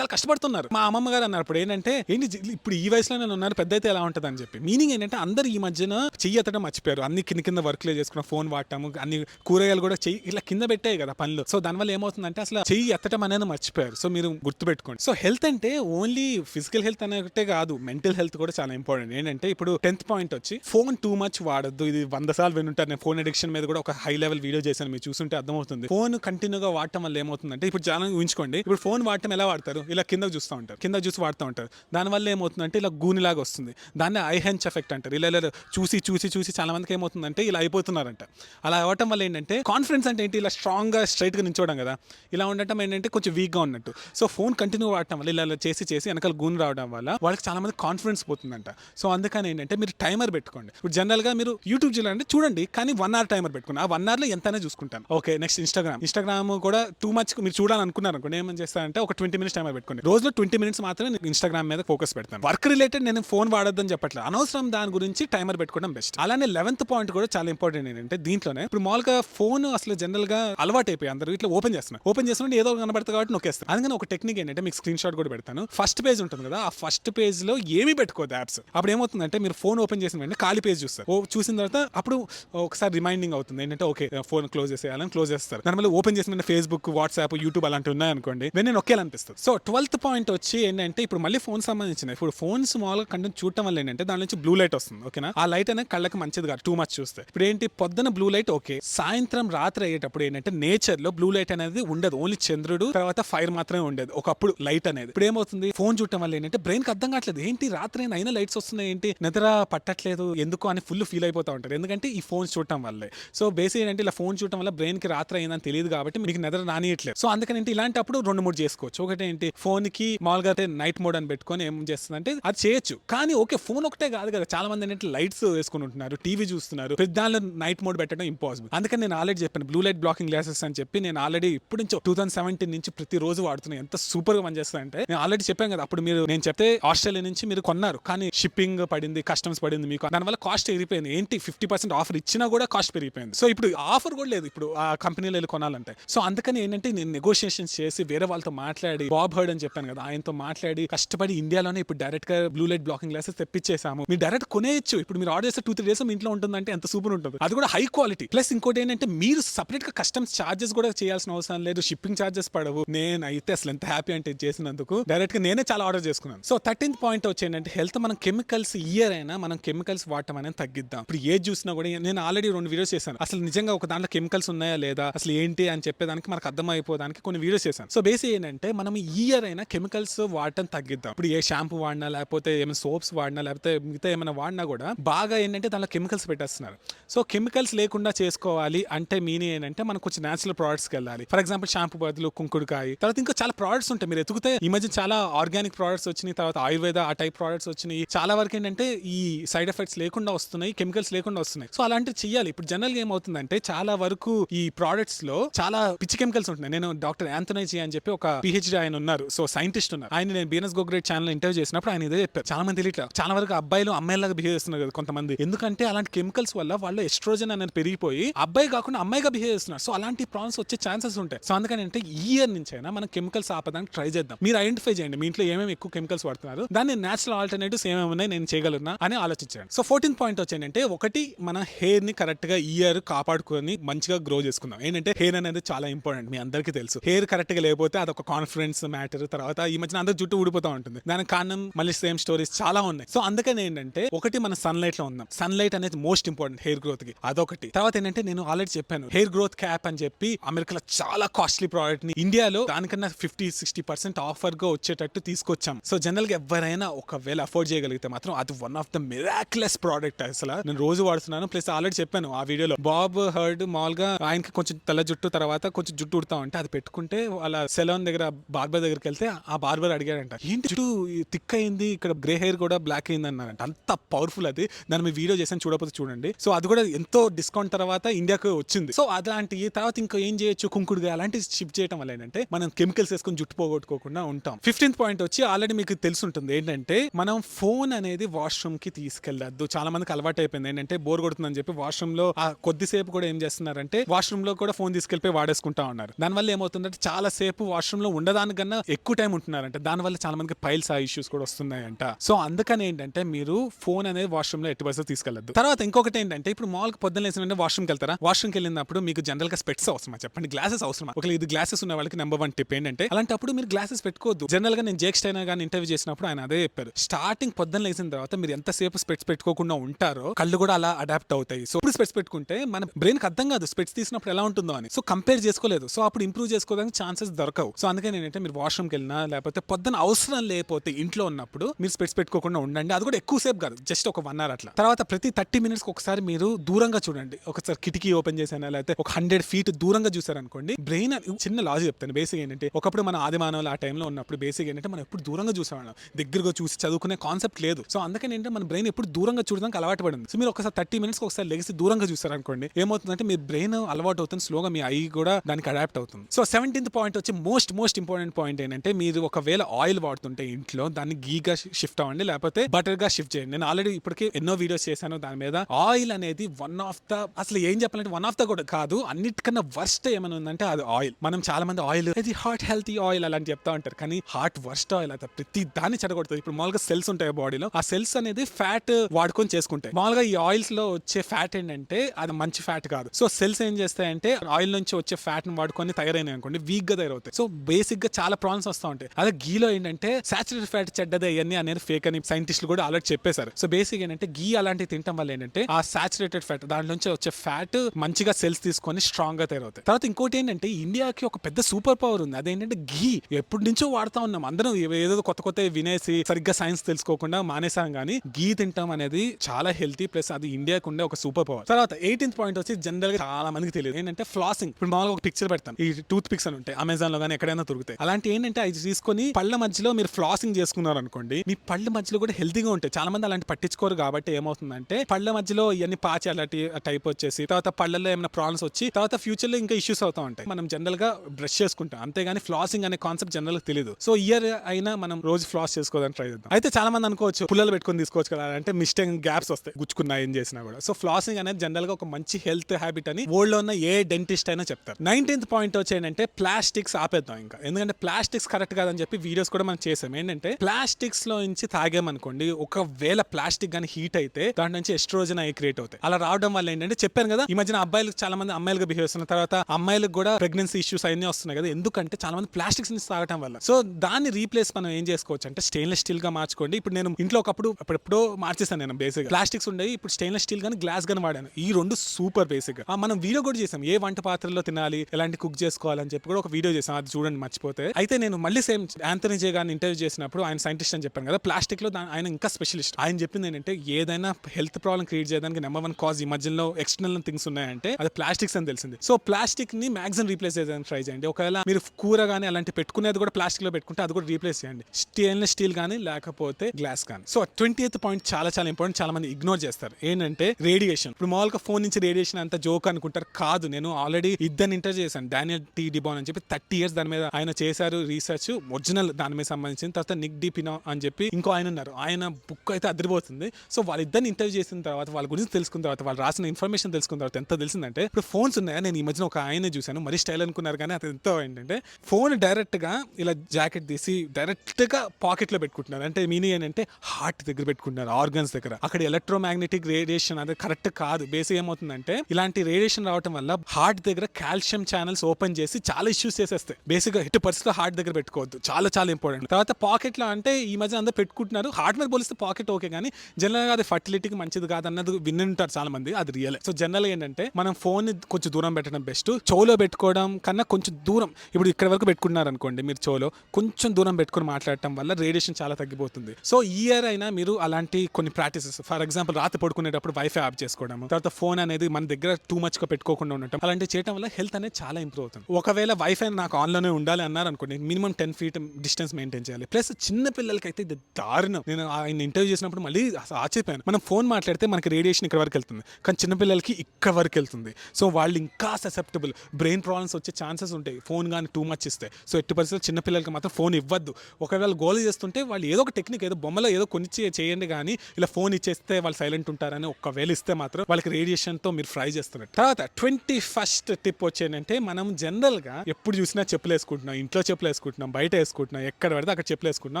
చాలా కష్టపడుతున్నారు మా అమ్మమ్మ గారు అన్నారు ఇప్పుడు ఏంటంటే ఏంటి ఇప్పుడు ఈ వయసులో నేను ఉన్నారు పెద్ద అయితే ఎలా ఉంటుంది? అని చెప్పి. మీనింగ్ ఏంటంటే అందరు ఈ మధ్యన చెయ్యి ఎత్తడం మర్చిపోయారు. అన్ని కింద కింద వర్క్లే చేసుకున్న ఫోన్ వాడటము అన్ని కూరగాయలు కూడా చెయ్యి ఇలా కింద పెట్టాయి కదా పనులు. సో దానివల్ల ఏమవుతుందంటే అసలు చెయ్యి ఎత్తడం అనేది మర్చిపోయారు. సో మీరు గుర్తుపెట్టుకోండి. సో హెల్త్ అంటే ఓన్లీ ఫిజికల్ హెల్త్ అనేటే కాదు మెంటల్ హెల్త్ కూడా చాలా ఇంపార్టెంట్ ఏంటంటే ఇప్పుడు టెన్త్ పాయింట్ వచ్చి ఫోన్ టూ మచ్ వాడద్దు. ఇది వంద సార్లు వినుంటారు. నేను ఫోన్ అడిక్షన్ మీద కూడా ఒక హై లెవెల్ వీడియో చేశాను. మీరు చూస్తుంటే అర్థమవుతుంది. ఫోన్ కంటిన్యూగా వాడటం వల్ల ఏమవుతుందంటే ఇప్పుడు చాలా ఊహించుకోండి. ఇప్పుడు ఫోన్ వాడటం ఎలా వాడతారు? ఇలా కింద చూస్తూ ఉంటారు. కింద చూసి వాడుతూ ఉంటారు. దానివల్ల ఏమవుతుందంటే ఇలా గూనిలాగా వస్తుంది. దాన్ని ఐ హెంచ్ ఎఫెక్ట్ అంటారు. ఇలా ఇలా చూసి చూసి చూసి చాలా మందికి ఏమవుతుందంటే ఇలా అయిపోతున్నారంట. అలా అవ్వటం వల్ల ఏంటంటే కాన్ఫిడెన్స్ అంటే ఏంటి? ఇలా స్ట్రాంగ్గా స్ట్రైట్గా నించోవడం కదా. ఇలా ఉండటం ఏంటంటే కొంచెం వీక్గా ఉన్నట్టు. సో ఫోన్ కంటిన్యూ వాడటం వల్ల ఇలా ఇలా చేసి చేసి వెనకాల గూని రావడం వల్ల వాళ్ళకి చాలా మంది కాన్ఫిడెన్స్ పోతుందంట. సో అందుకని ఏంటంటే మీరు టైమర్ పెట్టుకోండి. ఇప్పుడు జనరల్గా మీరు యూట్యూబ్ చేయాలంటే చూడండి. కానీ వన్ అవర్ టైమర్ పెట్టుకోండి. ఆ వన్ అవర్లో ఎంతైనా చూసుకుంటాను. ఓకే నెక్స్ట్ ఇన్స్టాగ్రామ్ ఇన్స్టాగ్రామ్ కూడా టూ మచ్ మీరు చూడాలనుకున్నారు అనుకోండి ఏమని చేస్తారంటే ఒక ట్వంటీ మినిట్స్ టైమర్ పెట్టుకోండి. రోజులో ట్వంటీ మినిట్స్ మాత్రమే నేను ఇన్స్టాగ్రామ్ మీద ఫోకస్ పెడతాను. వర్క్ రిలేటెడ్ నేను ఫోన్ వాడొద్దని చెప్పట్లేదు. అనవసరం దాని గురించి టైమర్ పెట్టుకోవడం బెస్ట్ అలానే లెవెన్త్ పాయింట్ కూడా చాలా ఇంపార్టెంట్ ఏంటంటే దీంట్లోనే ఇప్పుడు మామూలుగా ఫోన్ అసలు జనరల్గా అలవాటు అయిపోయి అందరూ ఇట్లా ఓపెన్ చేస్తున్నారు. ఓపెన్ చేస్తున్నట్టు ఏదో ఒకటి కనబడుతుంది కాబట్టి నొక్కేస్తాను అందుకని ఒక టెక్నిక్ ఏంటంటే మీకు స్క్రీన్ షాట్ కూడా పెడతాను. ఫస్ట్ పేజ్ ఉంటుంది కదా ఆ ఫస్ట్ పేజ్లో ఏమీ పెట్టుకోదు యాప్స్ అప్పుడు ఏమవుతుందంటే మీరు ఫోన్ ఓపెన్ చేసిన వెంటనే ఖాళీ పేజ్ చూస్తారు. ఓ చూసిన తర్వాత అప్పుడు ఒకసారి రిమైండింగ్ అవుతుంది. ఏంటంటే ఓకే ఫోన్ క్లోజ్ చేసేయాలని క్లోజ్ చేస్తారు. దాని వల్ల ఓపెన్ చేసిన ఫేస్బుక్ వాట్సాప్ యూట్యూబ్ అలాంటివి ఉన్నాయనుకోండి వెంటనే నొక్కేయాలనిపిస్తుంది. సో ట్వెల్త్ పాయింట్ వచ్చి ఏంటంటే ఇప్పుడు మళ్ళీ ఫోన్ సంబంధించిన ఇప్పుడు ఫోన్స్ మామూలుగా కంటెంట్ చూడటం వల్ల ఏంటంటే దాని నుంచి బ్లూ లైట్ వస్తుంది ఓకేనా? ఆ లైట్ అనేది కళ్ళకి మంచిది కాదు టూ మచ్ చూస్తే. ఇప్పుడు ఏంటి పొద్దున బ్లూ లైట్ ఓకే సాయంత్రం రాత్రి అయ్యేటప్పుడు ఏంటంటే నేచర్లో బ్లూ లైట్ అనేది ఉండదు. ఓన్లీ చంద్రుడు తర్వాత ఫైర్ మాత్రమే ఉండేది. ఒకప్పుడు లైట్ అనేది. ఇప్పుడు ఏమవుతుంది? ఫోన్ చూడటం వల్ల ఏంటంటే బ్రెయిన్కి అర్థం కావట్లేదు. ఏంటి రాత్రి అయినా లైట్స్ వస్తున్నాయి ఏంటి? నిద్ర పట్టట్లేదు. ఎందుకు అని ఫుల్ ఫీల్ అయిపోతా ఉంటారు ఎందుకంటే ఈ ఫోన్ చూడటం వల్లే. సో బేసిక్ ఏంటంటే ఇలా ఫోన్ చూడటం వల్ల బ్రెయిన్కి రాత్రి అయిందని తెలియదు కాబట్టి మీకు నిద్ర రానియట్లేదు. సో అందుకని ఇలాంటప్పుడు రెండు మూడు చేసుకోవచ్చు. ఒకటి ఏంటి ఫోన్ కి మామూలుగా అయితే నైట్ మోడ్ అని పెట్టుకొని ఏం చేస్తుందంటే అది చేయొచ్చు. కానీ ఓకే ఫోన్ ఒకటే కాదు కదా. చాలా మంది ఏంటంటే లైట్స్ వేసుకుని ఉంటున్నారు టీవీ చూస్తున్నారు. ప్రతి దానిలో నైట్ మోడ్ పెట్టడం ఇంపాసిబుల్ అందుకని నేను ఆల్రెడీ చెప్పాను బ్లూ లైట్ బ్లాకింగ్ గ్లాసెస్ అని చెప్పి నేను ఆల్రెడీ ఇప్పుడు నుంచి టూ థౌసండ్ సెవెంటీన్ నుంచి ప్రతి రోజు వాడుతున్నాను ఎంత సూపర్గా పనిచేస్తుంది అంటే నేను ఆల్రెడీ చెప్పాను కదా అప్పుడు మీరు నేను చెప్తే ఆస్ట్రేలియా నుంచి మీరు కొన్నారు. కానీ షిప్పింగ్ పడింది కస్టమ్స్ పడింది మీకు. దానివల్ల కాస్ట్ పెరిగిపోయింది. ఏంటి? ఫిఫ్టీ పర్సెంట్ ఆఫర్ ఇచ్చినా కూడా కాస్ట్ పెరిగిపోయింది. సో ఇప్పుడు ఆఫర్ కూడా లేదు. ఇప్పుడు ఆ కంపెనీలో వెళ్ళి కొనాలంటే. సో అందుకని ఏంటంటే నేను నెగోషియేషన్స్ చేసి వేరే వాళ్ళతో మాట్లాడి బాబ్ హర్డ్ అని చెప్పాను కదా ఆయనతో మాట్లాడి కష్టపడి ఇండియాలోనే ఇప్పుడు డైరెక్ట్గా బ్లూ లైట్ బ్లాకింగ్ గ్లాసెస్ తెప్పించేసాము మీరు డైరెక్ట్ కొనేయచ్చు. ఇప్పుడు మీరు ఆర్డర్ చేస్తే టూ త్రీ డేస్ మీ ఇంట్లో ఉంటుందంటే ఎంత సూపర్ ఉంటుంది. అది కూడా హై క్వాలిటీ ప్లస్ ఇంకోటి ఏంటంటే మీరు సపరేట్గా కస్టమ్స్ చార్జెస్ కూడా చేయాల్సిన అవసరం లేదు. షిప్పింగ్ చార్జెస్ పడవు. నేను అయితే అసలు ఎంత హ్యాపీ అంటే చేసినందుకు డైరెక్ట్గా నేనే చాలా ఆర్డర్ చేసుకున్నాను. సో థర్టీన్త్ పాయింట్ వచ్చేంటంటే హెల్త్ మనం కెమికల్స్ ఇయర్ అయినా మనం కెమికల్స్ వాడటం అనేది తగ్గిద్దాం. ఇప్పుడు ఏ చూసినా కూడా నేను ఆల్రెడీ రెండు వీడియోస్ చేశాను. అసలు నిజంగా ఒక దాంట్లో కెమికల్స్ ఉన్నాయా లేదా అసలు ఏంటి అని చెప్పేదానికి మనకు అర్థం అయిపోదానికి కొన్ని వీడియోస్ చేశాను. సో బేసిక్ ఏంటంటే మనం ఇయర్ అయినా కెమికల్స్ వాడటం తగ్గిద్దాం. ఇప్పుడు ఏ షాంపూ వాడినా లేకపోతే ఏమైనా సోప్స్ వాడినా లేకపోతే మిగతా ఏమైనా వాడినా కూడా బాగా ఏంటంటే దానిలో కెమికల్స్ పెట్టేస్తున్నారు. సో కెమికల్స్ లేకుండా చేసుకోవాలి అంటే మీనింగ్ ఏంటంటే మనం కొంచెం నేచురల్ ప్రోడక్ట్స్కి వెళ్ళాలి. ఫర్ ఎగ్జాంపుల్ షాంపూ బదులు కుంకుడుకాయ. తర్వాత ఇంకా చాలా ప్రోడక్ట్స్ ఉంటాయి. మీరు ఎతుకుతే ఈ మధ్య చాలా ఆర్గానిక్ ప్రోడక్ట్స్ వచ్చినాయి. తర్వాత ఆయుర్వేద ఆ టైప్ ప్రోడక్ట్స్ వచ్చినాయి. చాలా వరకు ఏంటంటే ఈ సైడ్ ఎఫెక్ట్స్ లేకుండా వస్తున్నాయి కెమికల్స్ లేకుండా వస్తున్నాయి. సో అలాంటివి చేయాలి. ఇప్పుడు జనరల్గా ఏమవుతుందంటే చాలా వరకు ఈ ప్రోడక్ట్స్లో చాలా పిచ్చి కెమికల్స్ ఉంటున్నాయి. నేను డాక్టర్ యాంథనైజీ అని చెప్పి ఒక పిహెచ్డి ఆయన ఉన్నారు. సో సైంటిస్ట్ ఉన్నారు. ఆయన నేను బీనస్ గోగ్రేట్ ఛానల్ ఇంటర్వ్యూ చేసినప్పుడు ఆయన ఇదే చెప్పారు. చాలా మంది తెలియట్లేదు చాలా వరకు అబ్బాయిలు అమ్మాయిలాగా బిహేవ్ చేస్తున్నారు కదా కొంతమంది. ఎందుకంటే అలాంటి కెమికల్స్ వల్ల వాళ్ళ ఎస్ట్రోజన్ అనేది పెరిగిపోయి అబ్బాయి కాకుండా అమ్మాయిగా బిహేవ్ చేస్తున్నారు. సో అలాంటి ప్రాబ్లమ్స్ వచ్చే ఛాన్సెస్ ఉంటాయి. సో అందుకని అంటే ఈ ఇయర్ నుంచి అయినా మనం కెమికల్స్ ఆపడానికి ట్రై చేద్దాం. మీరు ఐడెంటిఫై చేయండి. మీ ఇంట్లో ఏమేమి ఎక్కువ కెమికల్స్ వాడుతున్నారు? దాన్ని నేచురల్ ఆల్టర్నేటివ్స్ ఏమేమి ఉన్నాయి? నేను చేయగలనా అని ఆలోచించాను. సో ఫోర్టీన్ పాయింట్ వచ్చేంటంటే ఒకటి మన హెయిర్ని కరెక్ట్గా ఇయర్ కాపాడుకొని మంచిగా గ్రో చేసుకుందాం. ఏంటంటే హెయిర్ అనేది చాలా ఇంపార్టెంట్ మీ అందరికీ తెలుసు. హెయిర్ కరెక్ట్గా లేకపోతే అదొక కాన్ఫిడెన్స్ మ్యాటర్ తర్వాత ఈ మధ్యన అందరూ జుట్టు ఊడిపోతూ ఉంటుంది. దానికి కారణం మళ్ళీ సేమ్ స్టోరీస్ చాలా ఉన్నాయి. సో అందుకని ఏంటంటే ఒకటి మన సన్ లైట్లో ఉందాం సన్ లైట్ అనేది మోస్ట్ ఇంపార్టెంట్ హెయిర్ గ్రోత్కి. అదొకటి. తర్వాత ఏంటంటే నేను ఆల్రెడీ చెప్పాను. హెయిర్ గ్రోత్ క్యాప్ అని చెప్పి అమెరికాలో చాలా కాస్ట్లీ ప్రోడక్ట్ని ఇండియాలో దానికన్నా ఫిఫ్టీ సిక్స్టీ పర్సెంట్ ఆఫర్గా వచ్చేటట్టు తీసుకొచ్చాం. సో జనరల్గా ఎవరైనా ఒకవేళ అఫోర్డ్ చేయగలిగితే మాత్రం అది one of the miracles product అసలు. నేను రోజు వాడుతున్నాను. ప్లస్ ఆల్రెడీ చెప్పాను ఆ వీడియోలో. బాబ్ హర్డ్ మామూలుగా ఆయనకి కొంచెం తెల్ల జుట్టు తర్వాత కొంచెం జుట్టు ఉడతా ఉంటే అది పెట్టుకుంటే వాళ్ళ సెలూన్ దగ్గర బార్బర్ దగ్గరికి వెళ్తే ఆ బార్బర్ అడిగాడంట ఏంటి చుట్టూ థిక్ అయింది ఇక్కడ గ్రే హెయిర్ కూడా బ్లాక్ అయింది అన్నారంట అంత పవర్ఫుల్ అది. దాన్ని మీ వీడియో చేసాను చూడకపోతే చూడండి. సో అది కూడా ఎంతో డిస్కౌంట్ తర్వాత ఇండియాకు వచ్చింది. సో అలాంటి తర్వాత ఇంకా ఏం చేయొచ్చు? కుంకుడుగా అలాంటివి షిఫ్ట్ చేయడం వల్ల ఏంటంటే మనం కెమికల్స్ వేసుకొని జుట్టు పోగొట్టుకోకుండా ఉంటాం. ఫిఫ్టీన్త్ పాయింట్ వచ్చి ఆల్రెడీ మీకు తెలుసుంటుంది. ఏంటంటే మనం ఫోన్ అనేది వాష్రూమ్కి తీసుకెళ్ళద్దు చాలా మందికి అలవాటు అయిపోయింది. ఏంటంటే బోర్ కొడుతుందని చెప్పి వాష్రూమ్లో ఆ కొద్దిసేపు కూడా ఏం చేస్తున్నారంటే వాష్రూమ్లో కూడా ఫోన్ తీసుకెళ్ళిపోయి వాడేసుకుంటా ఉన్నారు. దానివల్ల ఏమవుతుందంటే చాలా సేపు వాష్రూమ్లో ఉండడానికన్నా ఎక్కువ టైం ఉంటున్నారంట. దానివల్ల చాలా మందికి పైల్స్ ఆ ఇష్యూస్ కూడా వస్తున్నాయంట. సో అందుకని ఏంటంటే మీరు ఫోన్ అనేది వాష్రూమ్లో ఎట్టి పరిస్థితి తీసుకెళ్ళదు తర్వాత ఇంకొకటి ఏంటంటే ఇప్పుడు మామూలుగా పొద్దున్న లేసిన వాష్రూమ్కి వెళ్తారా? వాష్రూమ్కి వెళ్ళినప్పుడు మీకు జనరల్గా స్పెట్స్ అవసరమా? చెప్పండి గ్లాసెస్ అవసరమా? ఒక ఇది గ్లాసెస్ ఉన్న వాళ్ళకి నెంబర్ వన్ టిప్ ఏంటంటే అలాంటప్పుడు మీరు గ్లాసెస్ పెట్టుకోవద్దు. జనరల్గా నేను జేక్ స్టైన్ కానీ ఇంటర్వ్యూ చేసినప్పుడు ఆయన అదే చెప్పారు. స్టార్టింగ్ పొద్దున్న లేచిన తర్వాత మీరు ఎంతసేపు స్పెట్స్ పెట్టుకోకుండా ఉంటారో కళ్ళు కూడా అలా అడాప్ట్ అవుతాయి. సో ఇప్పుడు స్పెట్స్ పెట్టుకుంటే మన బ్రెయిన్కి అర్థం కాదు స్పెట్స్ తీసినప్పుడు ఎలా ఉంటుందో అని. సో కంపేర్ చేసుకోలేదు. సో అప్పుడు ఇంప్రూవ్ చేసుకోవడానికి ఛాన్సెస్ దొరకవు. సో అందుకని ఏంటంటే మీరు వాష్రూమ్కి వెళ్ళినా లేకపోతే పొద్దున అవసరం లేకపోతే ఇంట్లో ఉన్నప్పుడు మీరు స్పెట్స్ పెట్టుకోకుండా ఉండండి. అది కూడా ఎక్కువసేపు కాదు జస్ట్ ఒక వన్ అవర్ అట్లా. తర్వాత ప్రతి థర్టీ మినిట్స్ ఒకసారి మీరు దూరంగా చూడండి. ఒకసారి కిటికీ ఓపెన్ చేసానా లేకపోతే ఒక హండ్రెడ్ ఫీట్ దూరంగా చూసారనుకోండి బ్రెయిన్ చిన్న లాజిక్ చెప్తాను. బేసిక్ ఏంటంటే ఒకప్పుడు మన ఆదిమానవులు ఆ టైంలో ఉన్నప్పుడు బేసిక్ ఏంటంటే మనం ఎప్పుడు దూరంగా చూసేవాళ్ళం. దగ్గరగా చూసి చదువుకునే కాన్సెప్ట్ లేదు. సో అందుకని ఏంటంటే మన బ్రెయిన్ ఎప్పుడు దూరంగా చూడడానికి అలవాటు పడింది. సో మీరు ఒకసారి థర్టీ మినిట్స్ ఒకసారి లెగిసి దూరంగా చూసారనుకోండి ఏమవుతుందంటే మీ బ్రెయిన్ అలవాటు అవుతుంది స్లోగా మీ ఐ కూడా దానికి అడాప్ట్ అవుతుంది. సో సెవెంటీన్త్ పాయింట్ వచ్చి మోస్ట్ మోస్ట్ ఇంపార్టెంట్ పాయింట్ ఏంటంటే మీరు ఒకవేళ ఆయిల్ వాడుతుంటే ఇంట్లో దాన్ని గీగా షిఫ్ట్ అవ్వండి లేకపోతే బటర్గా షిఫ్ట్ చేయండి. నేను ఆల్రెడీ ఇప్పటికే ఎన్నో వీడియోస్ చేశాను దాని మీద. ఆయిల్ అనేది వన్ ఆఫ్ ద అసలు ఏం చెప్పాలంటే వన్ ఆఫ్ ద కూడా కాదు అన్నిటికన్నా వర్స్ట్ ఏమైనా ఉందంటే అది ఆయిల్. మనం చాలా మంది ఆయిల్ ఇది హార్ట్ హెల్తీ ఆయిల్ అలాంటి చెప్తా ఉంటారు. కానీ హార్ట్ వర్స్ట్ ఆయిల్ అయితే ప్రతి దాన్ని చెడగొడుతుంది. ఇప్పుడు మామూలుగా సెల్స్ ఉంటాయి బాడీలో ఆ సెల్స్ అనేది ఫ్యాట్ వాడుకొని చేసుకుంటాయి. మామూలుగా ఈ ఆయిల్స్లో వచ్చే ఫ్యాట్ ఏంటంటే అది మంచి ఫ్యాట్ కాదు. సో సెల్స్ ఏం చేస్తాయంటే ఆయిల్ నుంచి వచ్చే ఫ్యాట్ని వాడుకొని తయారైనాయి అనుకోండి వీక్గా తయారవుతాయి. సో బేసిక్గా చాలా ప్రాబ్లమ్స్ వస్తూ ఉంటాయి అదే గీలో ఏంటంటే సాచురేటెడ్ ఫ్యాట్ చెడ్డదే ఇవన్నీ అనేది ఫేక్ అని సైంటిస్టులు కూడా ఆల్రెడీ చెప్పేశారు. సో బేసిక్ ఏంటంటే గీ అలాంటివి తినడం వల్ల ఏంటంటే ఆ సాచురేటెడ్ ఫ్యాట్ దాంట్లో నుంచి వచ్చే ఫ్యాట్ మంచిగా సెల్స్ తీసుకొని స్ట్రాంగ్గా తయారవుతాయి. తర్వాత ఇంకోటి ఏంటంటే ఇండియాకి ఒక పెద్ద సూపర్ పవర్ ఉంది. అదేంటంటే గీ. ఎప్పటి నుంచో వాడుతా ఉన్నాం. అందరం ఏదో కొత్త కొత్త వినేసి సరిగ్గా సైన్స్ తెలుసుకోకుండా మానేసాం కానీ గీ తింటాం అనేది చాలా హెల్తీ ప్లస్ అది ఇండియాకు ఉండే ఒక సూపర్ పవర్ తర్వాత ఎయిటీన్త్ పాయింట్ వచ్చి జనరల్గా చాలా మందికి తెలియదు. ఏంటంటే ఫ్లాసింగ్ ఇప్పుడు మామూలుగా ఒక పిక్చర్ పెడతాం ఈ టూత్ పిక్స్ అని ఉంటాయి. అమెజాన్లో కానీ ఎక్కడైనా దొరుకుతాయి. అలాంటి ఏంటంటే అది తీసుకొని పళ్ళ మధ్యలో మీరు ఫ్లాసింగ్ చేసుకున్నారు అనుకోండి మీ పళ్ళ మధ్యలో కూడా హెల్తీగా ఉంటాయి. చాలా మంది అలాంటి పట్టించుకోరు కాబట్టి ఏమవుతుందంటే పళ్ళ మధ్యలో ఇవన్నీ పాచి అలాంటి టైప్ వచ్చేసి తర్వాత పళ్ళల్లో ఏమైనా ప్రాబ్లమ్స్ వచ్చి తర్వాత ఫ్యూచర్లో ఇంకా ఇష్యూస్ అవుతా ఉంటాయి. మనం జనరల్గా బ్రష్ చేసుకుంటాం. అంతేగాని ఫ్లాసింగ్ అనే కాన్సెప్ట్ జనరల్గా తెలియదు సో ఇయర్ అయినా మనం రోజు ఫ్లాస్ చేసుకోవడానికి ట్రై చేద్దాం. అయితే చాలా మంది అనుకోవచ్చు పుల్లలు పెట్టుకొని తీసుకోవచ్చు కదా అంటే మిస్టేక్ గ్యాప్స్ వస్తాయి. గుచ్చుకున్నా ఏం చేసినా కూడా. సో ఫ్లాసింగ్ అనేది జనరల్గా ఒక మంచి హెల్త్ హ్యాబిట్ అని వరల్డ్లో ఉన్న ఏ డెంటిస్ట్ అయినా చెప్తారు. నైన్టీన్త్ పాయింట్ వచ్చి ఏంటంటే ప్లాస్టిక్స్ ఆపేద్దాం ఇంకా. ఎందుకంటే ప్లాస్టిక్స్ కరెక్ట్ కాదని చెప్పి వీడియోస్ కూడా మనం చేసాం. ఏంటంటే ప్లాస్టిక్స్లో నుంచి తాగామనుకోండి ఒకవేళ ప్లాస్టిక్ కానీ హీట్ అయితే దాని నుంచి ఎస్ట్రోజన్ అయి క్రియేట్ అవుతాయి. అలా రావడం వల్ల ఏంటంటే చెప్పాను కదా ఈ మధ్యన అబ్బాయిలకు చాలా మంది అమ్మాయిలుగా బిహేవ్ చేస్తున్న తర్వాత అమ్మాయిలకు కూడా ప్రెగ్నెన్సీ ఇష్యూస్ అన్ని వస్తున్నాయి కదా ఎందుకంటే చాలా మంది ప్లాస్టిక్స్ నుంచి తాగడం వల్ల. సో దాన్ని రీప్లేస్ మనం ఏం చేసుకోవచ్చు అంటే స్టెయిన్లెస్ స్టీల్గా మార్చుకోండి. ఇప్పుడు నేను ఇంట్లో ఒకప్పుడు ఎప్పుడో మార్చేసాను నేను బేసిక్ ప్లాస్టిక్స్ ఉండేవి ఇప్పుడు స్టెయిన్లెస్ స్టీల్ కానీ గ్లాస్ కానీ వాడాను. ఈ రెండు సూపర్ బేసిక్ మనం వీడియో కూడా చేసాం ఏ వంట పాత్రలో తినాలి ఎలాంటి కుక్ చేసుకోవాలని చెప్పి కూడా ఒక వీడియో చేసాం. అది చూడండి మర్చిపోతే. అయితే నేను మళ్ళీ సేమ్ ఆంథనీ జే గారిని ఇంటర్వ్యూ చేసినప్పుడు ఆయన సైంటిస్ట్ అని చెప్పాను కదా ప్లాస్టిక్లో ఆయన ఇంకా స్పెషలిస్ట్ ఆయన చెప్పింది ఏంటంటే ఏదైనా హెల్త్ ప్రాబ్లం క్రియేట్ చేయడానికి నెంబర్ వన్ కాజ్ ఈ మధ్యలో ఎక్స్టర్నల్ థింగ్స్ ఉన్నాయంటే అది ప్లాస్టిక్స్ అని తెలిసింది. సో ప్లాస్టిక్ని మ్యాక్సిమం రీప్లేస్ చేయడానికి ట్రై చేయండి. ఒకవేళ మీరు కూర కానీ అలాంటి పెట్టుకునేది కూడా ప్లాస్టిక్లో పెట్టుకుంటే అది కూడా రీప్లేస్ చేయండి. స్టెయిన్లెస్ స్టీల్ కానీ లేకపోతే గ్లాస్ కానీ సో ట్వంటీ ఎయిత్ పాయింట్ చాలా చాలా ఇంపార్టెంట్ చాలా మంది ఇగ్నోర్ చేస్తారు. ఏంటంటే రేడియేషన్ ఇప్పుడు మామూలుగా ఫోన్ నుంచి రేడియేషన్ అంత జోక్ అనుకుంటారు. కాదు నేను ఆల్రెడీ ఇద్దరు ఇంటర్ చేశాను. డానియల్ టీ డిబాన్ అని చెప్పి థర్టీ ఇయర్స్ దాని మీద ఆయన చేశారు రీసెర్చ్ ఒరిజినల్ దాని మీద సంబంధించిన తర్వాత నిక్ డిపినో అని చెప్పి ఇంకో ఆయన ఉన్నారు. ఆయన బుక్ అయితే అదిరిపోతుంది. సో వాళ్ళిద్దరిని ఇంటర్వ్యూ చేసిన తర్వాత వాళ్ళ గురించి తెలుసుకున్న తర్వాత వాళ్ళు రాసిన ఇన్ఫర్మేషన్ తెలుసుకున్న తర్వాత ఎంత తెలిసిందంటే ఇప్పుడు ఫోన్స్ ఉన్నాయా? నేను ఈ మధ్యన ఒక ఆయన చూశాను. మరీ స్టైల్ అనుకున్నారు కానీ అది ఎంతో ఏంటంటే ఫోన్ డైరెక్ట్గా ఇలా జాకెట్ తీసి డైరెక్ట్గా పాకెట్లో పెట్టుకుంటున్నారు. అంటే మీనింగ్ ఏంటంటే హార్ట్ దగ్గర పెట్టుకుంటున్నారు ఆర్గన్స్ దగ్గర. అక్కడ ఎలక్ట్రోమాగ్నెటిక్ రేడియేషన్ అది కరెక్ట్ కాదు. బేసిక్ ఏమవుతుందంటే ఇలాంటి రేడియేషన్ రావటం వల్ల హార్ట్ దగ్గర కాల్షియం ఛానల్స్ ఓపెన్ చేసి చాలా ఇష్యూస్ చేసేస్తాయి. బేసిక్గా ఎట్టి పరిస్థితిలో హార్ట్ దగ్గర పెట్టుకోవద్దు. చాలా చాలా ఇంపార్టెంట్. తర్వాత పాకెట్లో అంటే ఈ మధ్య అందరూ పెట్టుకుంటున్నారు. హార్ట్ మీద పోలిస్తే పాకెట్ ఓకే కానీ జనరల్గా అది ఫర్టిలిటీకి మంచిది కాదు అన్నది వింటుంటారు చాలా మంది అది రియల్. సో జనరల్ ఏంటంటే మనం ఫోన్ కొంచెం దూరం పెట్టడం బెస్ట్. చోలో పెట్టుకోవడం కన్నా కొంచెం దూరం. ఇప్పుడు ఇక్కడ వరకు పెట్టుకున్నారు అనుకోండి మీరు చోలో కొంచెం దూరం పెట్టుకొని మాట్లాడటం వల్ల రేడియేషన్ చాలా తగ్గిపోతుంది. సో ఇయర్ అయినా మీరు అలాంటి కొన్ని ప్రాక్టీసెస్ ఫర్ ఎగ్జాంపుల్ రాత్రి పడుకునేటప్పుడు వైఫై ఆఫ్ చేసుకోవడం తర్వాత ఫోన్ అనేది మన దగ్గర టూ మచ్గా పెట్టుకోకుండా ఉండటం అలాంటి చేయడం వల్ల హెల్త్ అనేది చాలా ఇంప్రూవ్ అవుతుంది. ఒకవేళ వైఫై నాకు ఆన్లోనే ఉండాలి అన్నారు అనుకోండి minimum ten feet distance maintain చేయాలి. ప్లస్ చిన్న పిల్లలకి అయితే ఇది దారుణం. నేను ఆయన ఇంటర్వ్యూ చేసినప్పుడు మళ్ళీ అసలు ఆశ్చర్యపోయాను. మనం ఫోన్ మాట్లాడితే మనకి రేడియేషన్ ఇక్కడ వరకు వెళ్తుంది. కానీ చిన్నపిల్లలకి ఇక్కడ వరకు వెళ్తుంది. సో వాళ్ళు ఇంకా ససెప్టబుల్ బ్రెయిన్ ప్రాబ్లమ్స్ వచ్చే ఛాన్సెస్ ఉంటాయి. ఫోన్ కానీ టూ మచ్ ఇస్తే. సో ఎట్టి పరిస్థితుల్లో చిన్నపిల్లలకి మాత్రం ఫోన్ ఇవ్వద్దు. ఒకవేళ గోల్ చేస్తుంటే వాళ్ళు ఏదో ఒక టెక్నిక్ ఏదో బొమ్మలో ఏదో కొన్ని చేయండి కానీ ఇలా ఫోన్ ఇచ్చేస్తే వాళ్ళు సైలెంట్ ఉంటారని ఒకవేళ ఇస్తే మాత్రం వాళ్ళకి రేడియేషన్తో మీరు ఫ్రై చేస్తున్నారు తర్వాత ట్వంటీ ఫస్ట్ టిప్ వచ్చేంటంటే మనం జనరల్గా ఎప్పుడు చూసినా చెప్పులు వేసుకుంటున్నాం. ఇంట్లో చెప్పులు వేసుకుంటున్నాం. బయట వేసుకుంటున్నా ఎక్కడ పడితే అక్కడ చెప్పులు వేసుకుంటున్నా.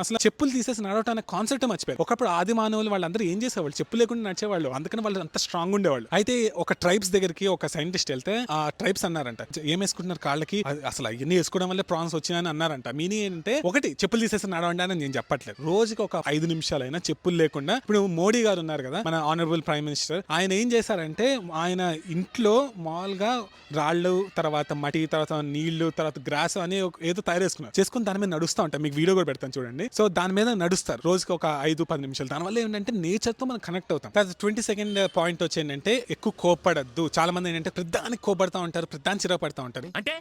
అసలు చెప్పులు తీసేసి నడవటం అనే కాన్సెప్ట్ మర్చిపోయారు ఒకప్పుడు ఆది మానవులు వాళ్ళందరూ ఏం చేసేవాళ్ళు? చెప్పులు లేకుండా నడిచేవాళ్ళు. అందుకని వాళ్ళు అంత స్ట్రాంగ్ ఉండేవాళ్ళు. అయితే ఒక ట్రైబ్స్ దగ్గరికి ఒక సైంటిస్ట్ వెళ్తే ఆ ట్రైబ్స్ అన్నారంట ఏం వేసుకుంటున్నారు కాళ్ళకి? అసలు అవన్నీ వేసుకోవడం వల్ల ప్రాన్స్ వచ్చినాయని అన్నారంట. మీనింగ్ ఏంటంటే ఒకటి చెప్పులు తీసేసి నడవండి అని నేను చెప్పట్లేదు. రోజుకి ఒక ఐదు నిమిషాలైనా చెప్పులు లేకుండా ఇప్పుడు మోడీ గారు ఉన్నారు కదా మన ఆనరబుల్ ప్రైమ్ మినిస్టర్ ఆయన ఏం చేశారంటే ఆయన ఇంట్లో మామూలుగా రాళ్ళు తర్వాత మట్టి తర్వాత నీళ్ళు తర్వాత గ్రాస్ అని ఏదో తయారు చేసుకున్నారు. చేసుకుని దాని మీద నడుస్తూ ఉంటారు మీకు వీడియో కూడా పెడతాను చూడండి. సో దాని మీద నడుస్తారు. రోజుకి ఒక ఐదు పది నిమిషాలు. దానివల్ల ఏంటంటే నేచర్తో మనం కనెక్ట్ అవుతాం. తర్వాత ట్వంటీ సెకండ్ పాయింట్ వచ్చి ఏంటంటే ఎక్కువ కోపడద్దు చాలా మంది ఏంటంటే ప్రధానికి కోపడతా ఉంటారు ప్రధాని చిరా పడతా ఉంటారు. అంటే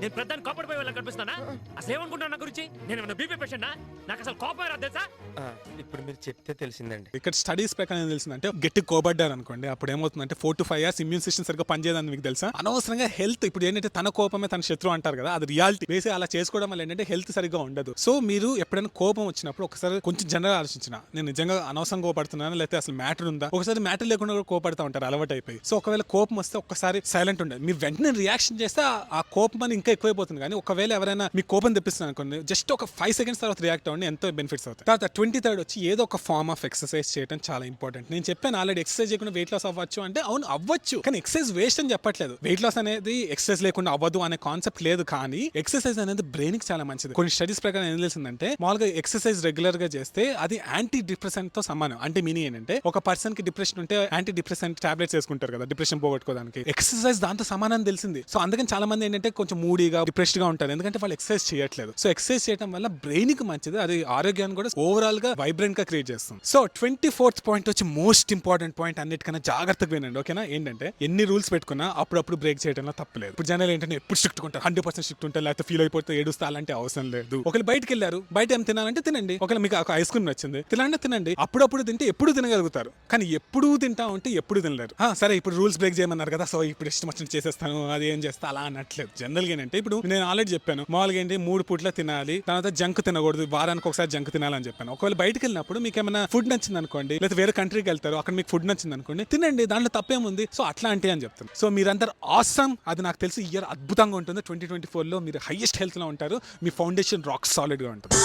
నేను ప్రధాని కోపడిపోయి వాళ్ళకి కనిపిస్తానా అసలు ఏమనుకుంటున్నా నా గురించి? నేను బీపీ పేషెంట్ నాకు అసలు కోపం రాదు తెలుసా? ఇప్పుడు మీరు చెప్తే తెలిసిందండి. ఇక్కడ స్టడీస్ ప్రకారం తెలిసిందంటే గట్టి కోబడ్డారు అనుకోండి అప్పుడు ఏమవుతుందంటే four to five years immune system సరిగ్గా పనిచేయదని మీకు తెలుసా? అనవసరంగా హెల్త్ ఇప్పుడు ఏంటంటే తన కోపమే తన శత్రువు అంటారు కదా. అది రియాలిటీ బేసి అలా చేసుకోవడం వల్ల ఏంటంటే హెల్త్ హెల్త్ సరిగ్గా ఉండదు. సో మీరు ఎప్పుడైనా కోపం వచ్చినప్పుడు ఒకసారి కొంచెం జనరల్ ఆలోచించిన నేను నిజంగా అనవసరం కోపడుతున్నాను లేకపోతే అసలు మ్యాటర్ ఉందా? ఒకసారి మ్యాటర్ లేకుండా కూడా కోపడతా ఉంటారు అలవాటు అయిపోయి. సో ఒకవేళ కోపం వస్తే ఒక్కసారి సైలెంట్ ఉండదు మీరు వెంటనే రియాక్షన్ చేస్తే ఆ- ఆ కోపం అని ఇంకా ఎక్కువైపోతుంది. కానీ ఒకవేళ ఎవరైనా మీ కోపం తెప్పిస్తున్నారు అనుకోండి జస్ట్ ఒక ఫైవ్ సెకండ్స్ తర్వాత రియాక్ట్ అవ్వండి ఎంతో బెనిఫిట్స్ అవుతాయి. తర్వాత ట్వంటీ థర్డ్ వచ్చి ఏదో ఒక ఫార్మ్ ఆఫ్ ఎక్సర్సైజ్ చేయడం చాలా ఇంపార్టెంట్ నేను చెప్పాను ఆల్రెడీ ఎక్సర్సైజ్ చేయకుండా వెయిట్ లాస్ అవ్వచ్చు అంటే అవును అవ్వచ్చు. కానీ ఎక్సర్సైజ్ వేస్ట్ అని చెప్పట్లేదు. వెయిట్ లాస్ అనేది ఎక్సర్సైజ్ లేకుండా అవ్వదు అనే కాన్సెప్ట్ లేదు. కానీ ఎక్సర్సైజ్ అనేది బ్రెయిన్కి చాలా మంచిది. కొన్ని స్టడీస్ ప్రకారం ఏం తెలిసిందంటే మామూలుగా ఎక్సర్సైజ్ రెగ్యులర్గా చేస్తే అది యాంటీ డిప్రెసెంట్తో సమానం. అంటే మీనింగ్ ఏంటంటే ఒక పర్సన్కి డిప్రెషన్ ఉంటే యాంటీ డిప్రెసెంట్ టాబ్లెట్స్ వేసుకుంటారు కదా డిప్రెషన్ పోగొట్టుకోవడానికి. ఎక్సర్సైజ్ దాంతో సమానం తెలిసింది. సో అందుకని చాలా మంది ఏంటంటే కొంచెం మూడీగా డిప్రెస్డ్గా ఉంటారు. ఎందుకంటే వాళ్ళు ఎక్సర్సైజ్ చేయట్లేదు. సో ఎక్సర్సైజ్ చేయడం వల్ల బ్రెయిన్కి మంచిది. అది ఆరోగ్యాన్ని కూడా ఓవరాల్గా వైబ్రెంట్గా క్రియేట్ చేస్తుంది. సో ట్వంటీ ఫోర్త్ పాయింట్ వచ్చి మోస్ట్ ఇంపార్టెంట్ పాయింట్ అన్నిటికన్నా జాగ్రత్తగా వినండి ఓకేనా ఏంటంటే ఎన్ని రూల్స్ పెట్టుకున్నా అప్పుడప్పుడు బ్రేక్ చేయడంలో తప్పలేదు ఇప్పుడు జనాలు ఏంటంటే ఎప్పుడు స్ట్రిక్ట్ ఉంటారు? హండ్రెడ్ పర్సెంట్ స్ట్రిక్ట్ ఉంటారు లేకపోతే ఫీల్ అయిపోతే ఏడుస్తా అలాంటి అవసరం లేదు. ఒకరు బయటకు వెళ్ళారు బయట ఏం తినాలంటే తినండి. ఒకవేళ మీకు ఒక ఐస్ క్రీమ్ నచ్చింది తినాలంటే తినండి. అప్పుడప్పుడు తింటే ఎప్పుడు తినగలుగుతారు. కానీ ఎప్పుడు తింటా ఉంటే ఎప్పుడు తినలేరు. ఆ, సరే ఇప్పుడు రూల్స్ బ్రేక్ చేయమన్నారు కదా సో ఇప్పుడు ఇష్టం వచ్చినట్టు చేసేస్తాను అది ఏం చేస్తా అలా అనట్లేదు. జనరల్గా ఏంటంటే ఇప్పుడు నేను ఆల్రెడీ చెప్పాను మామూలుగా ఏంటి మూడు పూట్ల తినాలి తర్వాత జంక్ తినకూడదు వారానికి ఒకసారి జంక్ తినాలని చెప్పాను. ఒకవేళ బయటకు వెళ్ళినప్పుడు మీకు ఏమైనా ఫుడ్ నచ్చింది అనుకోండి లేదా వేరే కంట్రీకి వెళ్తారు అక్కడ మీకు ఫుడ్ నచ్చింది అనుకోండి తినండి దాంట్లో తప్పేముంది? సో అట్లాంటి అని చెప్తాను. సో మీరందరూ ఆసమ్ అది నాకు తెలిసి ఇయర్ అద్భుతంగా ఉంటుంది. ట్వంటీ ట్వంటీ ఫోర్లో మీరు హైయెస్ట్ హెల్త్లో ఉంటారు మీ ఫౌండేషన్ రాక్ సాలిడ్గా ఉంటుంది.